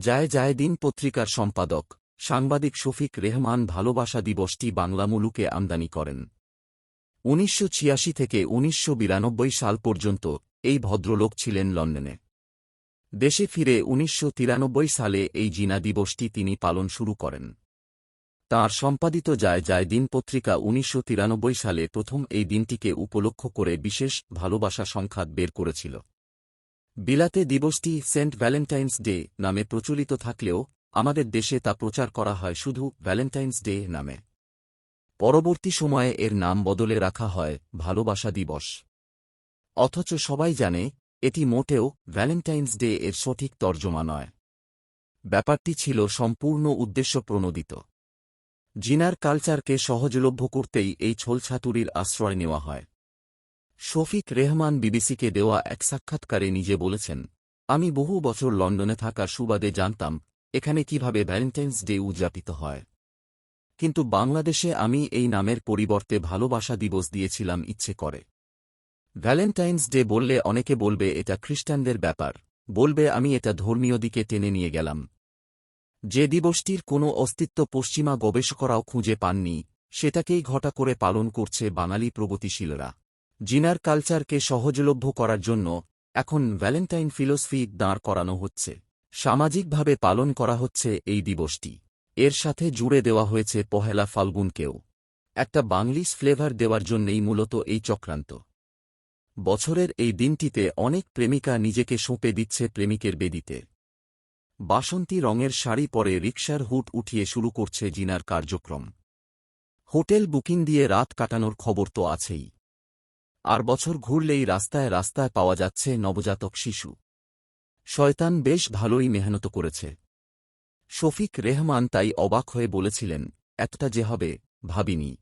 জায় জায় দিন পত্রিকার সম্পাদক, সাংবাদিক শফিক রেহমান ভালোবাসা দিবসটি বাংলা মুলুকে আমদানি করেন। উনিশশো ছিয়াশি থেকে উনিশশো বিরানব্বই সাল পর্যন্ত এই ভদ্রলোক ছিলেন লন্ডনে। দেশে ফিরে উনিশশো তিরানব্বই সালে এই জিনা দিবসটি তিনি পালন শুরু করেন। তাঁর সম্পাদিত যায় যায় দিন পত্রিকা উনিশশো তিরানব্বই সালে প্রথম এই দিনটিকে উপলক্ষ করে বিশেষ ভালোবাসা সংখ্যাত বের করেছিল। বিলাতে দিবসটি সেন্ট ভ্যালেন্টাইন্স ডে নামে প্রচলিত থাকলেও, আমাদের দেশে তা প্রচার করা হয় শুধু ভ্যালেন্টাইন্স ডে নামে। পরবর্তী সময়ে এর নাম বদলে রাখা হয় ভালোবাসা দিবস। অথচ সবাই জানে, এটি মোটেও ভ্যালেন্টাইন্স ডে এর সঠিক তর্জমা নয়। ব্যাপারটি ছিল সম্পূর্ণ উদ্দেশ্য প্রণোদিত জিনার কালচারকে সহজলভ্য করতেই এই ছোলছাতুরির আশ্রয় নেওয়া হয়। শফিক রেহমান বিবিসিকে দেওয়া এক সাক্ষাৎকারে নিজে বলেছেন, আমি বহু বছর লন্ডনে থাকার সুবাদে জানতাম এখানে কীভাবে ভ্যালেন্টাইন্স ডে উদযাপিত হয়। কিন্তু বাংলাদেশে আমি এই নামের পরিবর্তে ভালোবাসা দিবস দিয়েছিলাম ইচ্ছে করে। ভ্যালেন্টাইন্স ডে বললে অনেকে বলবে এটা খ্রিস্টানদের ব্যাপার, বলবে আমি এটা ধর্মীয় দিকে টেনে নিয়ে গেলাম। যে দিবসটির কোনো অস্তিত্ব পশ্চিমা গবেষকরাও খুঁজে পাননি, সেটাকেই ঘটা করে পালন করছে বাঙালি প্রগতিশীলরা। জিনার কালচারকে সহজলভ্য করার জন্য এখন ভ্যালেন্টাইন ফিলোসফি দাঁড় করানো হচ্ছে। সামাজিকভাবে পালন করা হচ্ছে এই দিবসটি। এর সাথে জুড়ে দেওয়া হয়েছে পহেলা ফাল্গুনকেও। একটা বাংলিশ ফ্লেভার দেওয়ার জন্যেই মূলত এই চক্রান্ত। বছরের এই দিনটিতে অনেক প্রেমিকা নিজেকে সঁপে দিচ্ছে প্রেমিকের বেদিতে। বাসন্তী রঙের শাড়ি পরে রিকশার হুট উঠিয়ে শুরু করছে জিনার কার্যক্রম। হোটেল বুকিং দিয়ে রাত কাটানোর খবর তো আছেই। আর বছর ঘুরলেই রাস্তায় রাস্তায় পাওয়া যাচ্ছে নবজাতক শিশু। শয়তান বেশ ভালোই মেহনত করেছে। শফিক রেহমান তাই অবাক হয়ে বলেছিলেন, এতটা যে হবে, ভাবিনি।